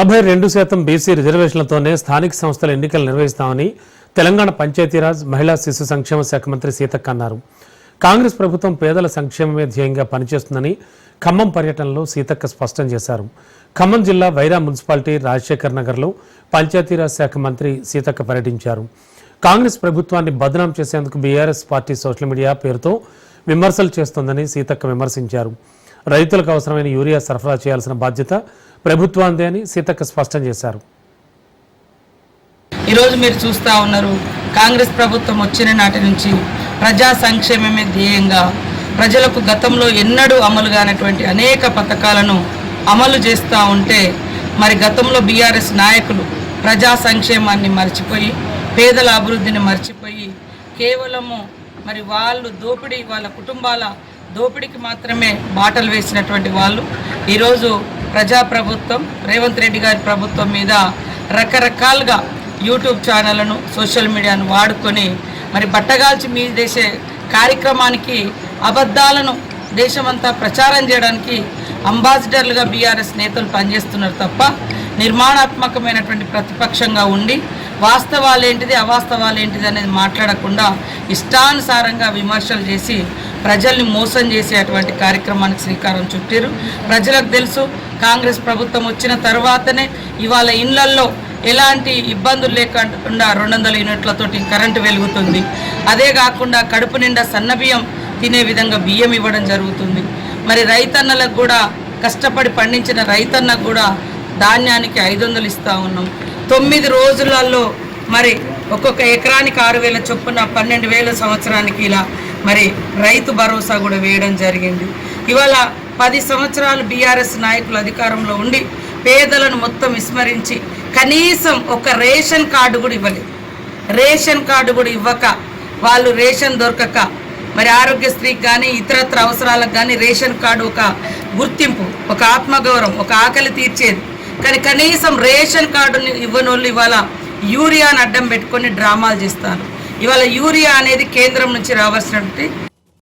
యాభై రెండు శాతం బీసీ రిజర్వేషన్లతోనే స్థానిక సంస్థల ఎన్నికలు నిర్వహిస్తామని తెలంగాణ పంచాయతీరాజ్ మహిళా శిశు సంక్షేమ శాఖ మంత్రి సీతక్క అన్నారు. కాంగ్రెస్ ప్రభుత్వం పేదల సంక్షేమమే ధ్యేయంగా పనిచేస్తుందని ఖమ్మం పర్యటనలో సీతక్క స్పష్టం చేశారు. ఖమ్మం జిల్లా వైరా మున్సిపాలిటీ రాజశేఖర్ నగర్లో పంచాయతీరాజ్ శాఖ మంత్రి సీతక్క పర్యటించారు. కాంగ్రెస్ ప్రభుత్వాన్ని బదనాం చేసేందుకు బీఆర్ఎస్ పార్టీ సోషల్ మీడియా పేరుతో విమర్శలు చేస్తోందని సీతక్క విమర్శించారు. రైతులకు అవసరమైన యూరియా సరఫరా చేయాల్సిన బాధ్యత ప్రభుత్వాందే అని సీతక్క స్పష్టం చేశారు. ఈరోజు మీరు చూస్తూ ఉన్నారు కాంగ్రెస్ ప్రభుత్వం వచ్చిన నాటి నుంచి ప్రజా సంక్షేమమే ధ్యేయంగా ప్రజలకు గతంలో ఎన్నడూ అమలు కానటువంటి అనేక పథకాలను అమలు చేస్తూ ఉంటే మరి గతంలో బీఆర్ఎస్ నాయకులు ప్రజా సంక్షేమాన్ని మర్చిపోయి పేదల అభివృద్ధిని మర్చిపోయి కేవలము మరి వాళ్ళు దోపిడీ వాళ్ళ కుటుంబాల దోపిడీకి మాత్రమే బాటలు వేసినటువంటి వాళ్ళు. ఈరోజు ప్రజాప్రభుత్వం రేవంత్ రెడ్డి గారి ప్రభుత్వం మీద రకరకాలుగా యూట్యూబ్ ఛానళ్ళను సోషల్ మీడియాను వాడుకొని మరి బట్టగాల్చి మీ దేశే కార్యక్రమానికి అబద్ధాలను దేశమంతా ప్రచారం చేయడానికి అంబాసిడర్లుగా బీఆర్ఎస్ నేతలు పనిచేస్తున్నారు తప్ప నిర్మాణాత్మకమైనటువంటి ప్రతిపక్షంగా ఉండి వాస్తవాలేంటిది అవాస్తవాలేంటిది అనేది మాట్లాడకుండా ఇష్టానుసారంగా విమర్శలు చేసి ప్రజల్ని మోసం చేసేటువంటి కార్యక్రమానికి శ్రీకారం చుట్టారు ప్రజలకు తెలుసు కాంగ్రెస్ ప్రభుత్వం వచ్చిన తర్వాతనే ఇవాళ ఇళ్ళల్లో ఎలాంటి ఇబ్బందులు లేకుండా రెండు వందల యూనిట్లతోటి కరెంటు వెలుగుతుంది. అదే కాకుండా కడుపు నిండా సన్నబియ్యం తినే విధంగా బియ్యం ఇవ్వడం జరుగుతుంది. మరి రైతన్నలకు కూడా కష్టపడి పండించిన రైతన్నకు కూడా ధాన్యానికి ఐదు వందలు ఇస్తూ ఉన్నాం. తొమ్మిది రోజులలో మరి ఒక్కొక్క ఎకరానికి ఆరు వేల చొప్పున పన్నెండు వేల సంవత్సరానికి ఇలా మరి రైతు భరోసా కూడా వేయడం జరిగింది. ఇవాళ పది సంవత్సరాలు బీఆర్ఎస్ నాయకులు అధికారంలో ఉండి పేదలను మొత్తం విస్మరించి కనీసం ఒక రేషన్ కార్డు కూడా ఇవ్వలేదు. రేషన్ కార్డు కూడా ఇవ్వక వాళ్ళు రేషన్ దొరకక మరి ఆరోగ్యశ్రీకి కానీ ఇతరత్ర అవసరాలకు కానీ రేషన్ కార్డు ఒక గుర్తింపు ఒక ఆత్మగౌరవం ఒక ఆకలి తీర్చేది. కానీ కనీసం రేషన్ కార్డుని ఇవ్వని వాళ్ళు ఇవాళ యూరియాని అడ్డం పెట్టుకొని డ్రామాలు చేస్తారు. ఇవాళ యూరియా అనేది కేంద్రం నుంచి రావాల్సినటువంటి